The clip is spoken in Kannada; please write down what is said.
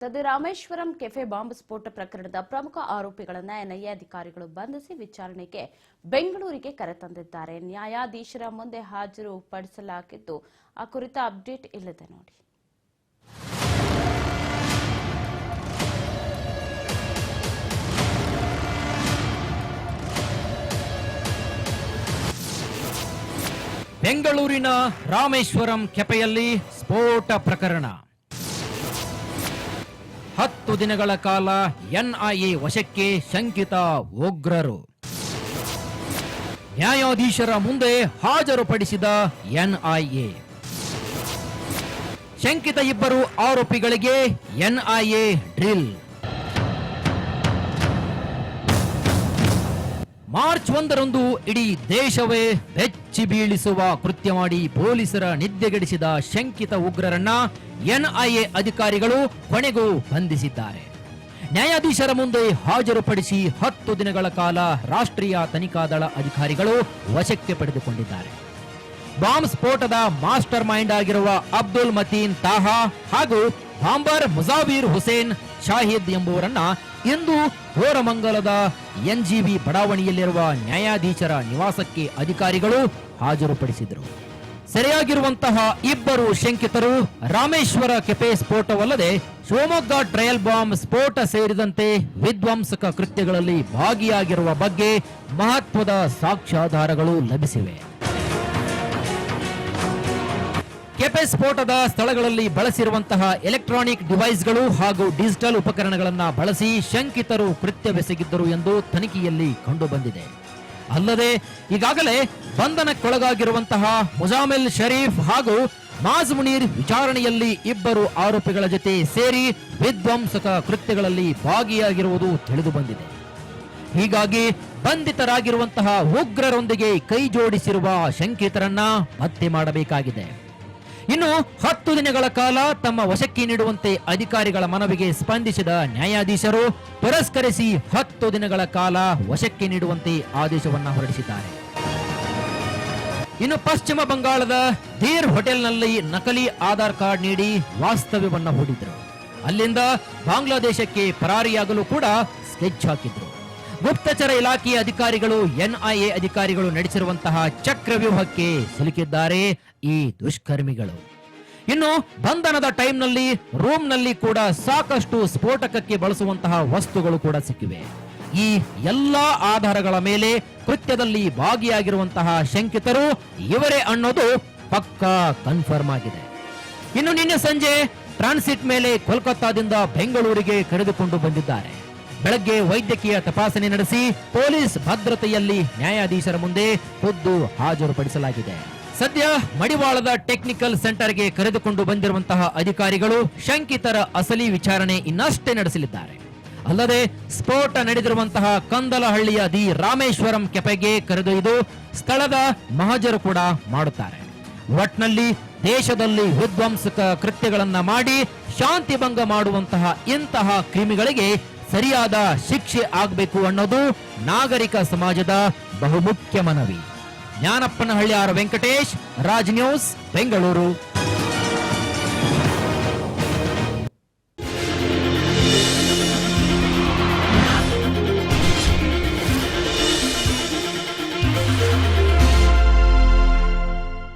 ಸದ್ಯ ರಾಮೇಶ್ವರಂ ಕೆಫೆ ಬಾಂಬ್ ಸ್ಫೋಟ ಪ್ರಕರಣದ ಪ್ರಮುಖ ಆರೋಪಿಗಳನ್ನು ಎನ್ಐಎ ಅಧಿಕಾರಿಗಳು ಬಂಧಿಸಿ ವಿಚಾರಣೆಗೆ ಬೆಂಗಳೂರಿಗೆ ಕರೆತಂದಿದ್ದಾರೆ ನ್ಯಾಯಾಧೀಶರ ಮುಂದೆ ಹಾಜರು ಪಡಿಸಲಾಗಿದ್ದು ಆ ಕುರಿತ ಅಪ್ಡೇಟ್ ಇಲ್ಲದೆ ನೋಡಿ. ಬೆಂಗಳೂರಿನ ರಾಮೇಶ್ವರಂ ಕೆಫೆಯಲ್ಲಿ ಸ್ಫೋಟ ಪ್ರಕರಣ. ಹತ್ತು ದಿನಗಳ ಕಾಲ ಎನ್ಐಎ ವಶಕ್ಕೆ ಶಂಕಿತ ಉಗ್ರರು. ನ್ಯಾಯಾಧೀಶರ ಮುಂದೆ ಹಾಜರುಪಡಿಸಿದ ಎನ್ಐಎ. ಶಂಕಿತ ಇಬ್ಬರು ಆರೋಪಿಗಳಿಗೆ ಎನ್ಐಎ ಡ್ರಿಲ್. ಮಾರ್ಚ್ ಒಂದರಂದು ಇಡೀ ದೇಶವೇ ಬೆಚ್ಚಿ ಬೀಳಿಸುವ ಕೃತ್ಯ ಮಾಡಿ ಪೊಲೀಸರ ನಿದ್ದೆಗೆಡಿಸಿದ ಶಂಕಿತ ಉಗ್ರರನ್ನ ಎನ್ಐಎ ಅಧಿಕಾರಿಗಳು ಕೊನೆಗೂ ಬಂಧಿಸಿದ್ದಾರೆ. ನ್ಯಾಯಾಧೀಶರ ಮುಂದೆ ಹಾಜರುಪಡಿಸಿ ಹತ್ತು ದಿನಗಳ ಕಾಲ ರಾಷ್ಟ್ರೀಯ ತನಿಖಾ ದಳ ಅಧಿಕಾರಿಗಳು ವಶಕ್ಕೆ ಪಡೆದುಕೊಂಡಿದ್ದಾರೆ. ಬಾಂಬ್ ಸ್ಫೋಟದ ಮಾಸ್ಟರ್ ಮೈಂಡ್ ಆಗಿರುವ ಅಬ್ದುಲ್ ಮತೀನ್ ತಾಹಾ ಹಾಗೂ ಬಾಂಬರ್ ಮುಜಾಬೀರ್ ಹುಸೇನ್ ಶಾಹಿದ್ ಎಂಬುವರನ್ನ ಇಂದು ಕೋರಮಂಗಲದ ಎನ್ಜಿಬಿ ಬಡಾವಣೆಯಲ್ಲಿರುವ ನ್ಯಾಯಾಧೀಶರ ನಿವಾಸಕ್ಕೆ ಅಧಿಕಾರಿಗಳು ಹಾಜರುಪಡಿಸಿದರು. ಸೆರೆಯಾಗಿರುವಂತಹ ಇಬ್ಬರು ಶಂಕಿತರು ರಾಮೇಶ್ವರ ಕೆಫೆ ಸ್ಫೋಟವಲ್ಲದೆ ಶಿವಮೊಗ್ಗ ಟ್ರಯಲ್ ಬಾಂಬ್ ಸ್ಫೋಟ ಸೇರಿದಂತೆ ವಿಧ್ವಂಸಕ ಕೃತ್ಯಗಳಲ್ಲಿ ಭಾಗಿಯಾಗಿರುವ ಬಗ್ಗೆ ಮಹತ್ವದ ಸಾಕ್ಷ್ಯಾಧಾರಗಳು ಲಭಿಸಿವೆ. ಕೆಪೆ ಸ್ಫೋಟದ ಸ್ಥಳಗಳಲ್ಲಿ ಬಳಸಿರುವಂತಹ ಎಲೆಕ್ಟ್ರಾನಿಕ್ ಡಿವೈಸ್ಗಳು ಹಾಗೂ ಡಿಜಿಟಲ್ ಉಪಕರಣಗಳನ್ನು ಬಳಸಿ ಶಂಕಿತರು ಕೃತ್ಯವೆಸಗಿದ್ದರು ಎಂದು ತನಿಖೆಯಲ್ಲಿ ಕಂಡುಬಂದಿದೆ. ಅಲ್ಲದೆ, ಈಗಾಗಲೇ ಬಂಧನಕ್ಕೊಳಗಾಗಿರುವಂತಹ ಮುಜಾಮಿಲ್ ಶರೀಫ್ ಹಾಗೂ ಮಾಜ್ ಮುನೀರ್ ವಿಚಾರಣೆಯಲ್ಲಿ ಇಬ್ಬರು ಆರೋಪಿಗಳ ಜೊತೆ ಸೇರಿ ವಿಧ್ವಂಸಕ ಕೃತ್ಯಗಳಲ್ಲಿ ಭಾಗಿಯಾಗಿರುವುದು ತಿಳಿದುಬಂದಿದೆ. ಹೀಗಾಗಿ ಬಂಧಿತರಾಗಿರುವಂತಹ ಉಗ್ರರೊಂದಿಗೆ ಕೈ ಜೋಡಿಸಿರುವ ಶಂಕಿತರನ್ನ ಪತ್ತೆ ಮಾಡಬೇಕಾಗಿದೆ. ಇನ್ನು ಹತ್ತು ದಿನಗಳ ಕಾಲ ತಮ್ಮ ವಶಕ್ಕೆ ನೀಡುವಂತೆ ಅಧಿಕಾರಿಗಳ ಮನವಿಗೆ ಸ್ಪಂದಿಸಿದ ನ್ಯಾಯಾಧೀಶರು ಪುರಸ್ಕರಿಸಿ ಹತ್ತು ದಿನಗಳ ಕಾಲ ವಶಕ್ಕೆ ನೀಡುವಂತೆ ಆದೇಶವನ್ನ ಹೊರಡಿಸಿದ್ದಾರೆ. ಇನ್ನು ಪಶ್ಚಿಮ ಬಂಗಾಳದ ಧೀರ್ ಹೋಟೆಲ್ನಲ್ಲಿ ನಕಲಿ ಆಧಾರ್ ಕಾರ್ಡ್ ನೀಡಿ ವಾಸ್ತವ್ಯವನ್ನು ಹೂಡಿದ್ರು. ಅಲ್ಲಿಂದ ಬಾಂಗ್ಲಾದೇಶಕ್ಕೆ ಪರಾರಿಯಾಗಲು ಕೂಡ ಸ್ಕೆಚ್ ಹಾಕಿದ್ರು. ಗುಪ್ತಚರ ಇಲಾಖೆಯ ಅಧಿಕಾರಿಗಳು, ಎನ್ಐಎ ಅಧಿಕಾರಿಗಳು ನಡೆಸಿರುವಂತಹ ಚಕ್ರವ್ಯೂಹಕ್ಕೆ ಸಿಲುಕಿದ್ದಾರೆ ಈ ದುಷ್ಕರ್ಮಿಗಳು. ಇನ್ನು ಬಂಧನದ ಟೈಮ್ನಲ್ಲಿ, ರೂಮ್ನಲ್ಲಿ ಕೂಡ ಸಾಕಷ್ಟು ಸ್ಫೋಟಕಕ್ಕೆ ಬಳಸುವಂತಹ ವಸ್ತುಗಳು ಕೂಡ ಸಿಕ್ಕಿವೆ. ಈ ಎಲ್ಲಾ ಆಧಾರಗಳ ಮೇಲೆ ಕೃತ್ಯದಲ್ಲಿ ಭಾಗಿಯಾಗಿರುವಂತಹ ಶಂಕಿತರು, ಇವರೇ ಅನ್ನೋದು ಪಕ್ಕಾ ಕನ್ಫರ್ಮ್ ಆಗಿದೆ. ಇನ್ನು ನಿನ್ನೆ ಸಂಜೆ ಟ್ರಾನ್ಸಿಟ್ ಮೇಲೆ ಕೋಲ್ಕತ್ತಾದಿಂದ ಬೆಂಗಳೂರಿಗೆ ಕರೆದುಕೊಂಡು ಬಂದಿದ್ದಾರೆ. ಬೆಳಗ್ಗೆ ವೈದ್ಯಕೀಯ ತಪಾಸಣೆ ನಡೆಸಿ ಪೊಲೀಸ್ ಭದ್ರತೆಯಲ್ಲಿ ನ್ಯಾಯಾಧೀಶರ ಮುಂದೆ ಖುದ್ದು ಹಾಜರುಪಡಿಸಲಾಗಿದೆ. ಸದ್ಯ ಮಡಿವಾಳದ ಟೆಕ್ನಿಕಲ್ ಸೆಂಟರ್ಗೆ ಕರೆದುಕೊಂಡು ಬಂದಿರುವಂತಹ ಅಧಿಕಾರಿಗಳು ಶಂಕಿತರ ಅಸಲಿ ವಿಚಾರಣೆ ಇನ್ನಷ್ಟೇ ನಡೆಸಲಿದ್ದಾರೆ. ಅಲ್ಲದೆ ಸ್ಫೋಟ ನಡೆದಿರುವಂತಹ ಕಂದಲಹಳ್ಳಿಯ ದಿ ರಾಮೇಶ್ವರಂ ಕೆಪೆಗೆ ಕರೆದೊಯ್ದು ಸ್ಥಳದ ಮಹಜರು ಕೂಡ ಮಾಡುತ್ತಾರೆ. ಒಟ್ನಲ್ಲಿ ದೇಶದಲ್ಲಿ ವಿಧ್ವಂಸಕ ಕೃತ್ಯಗಳನ್ನ ಮಾಡಿ ಶಾಂತಿ ಭಂಗ ಮಾಡುವಂತಹ ಇಂತಹ ಕ್ರಿಮಿಗಳಿಗೆ ಸರಿಯಾದ ಶಿಕ್ಷೆ ಆಗಬೇಕು ಅನ್ನೋದು ನಾಗರಿಕ ಸಮಾಜದ ಬಹುಮುಖ್ಯ ಮನವಿ. Gnanappanahalli R Venkatesh Raj news Bengaluru.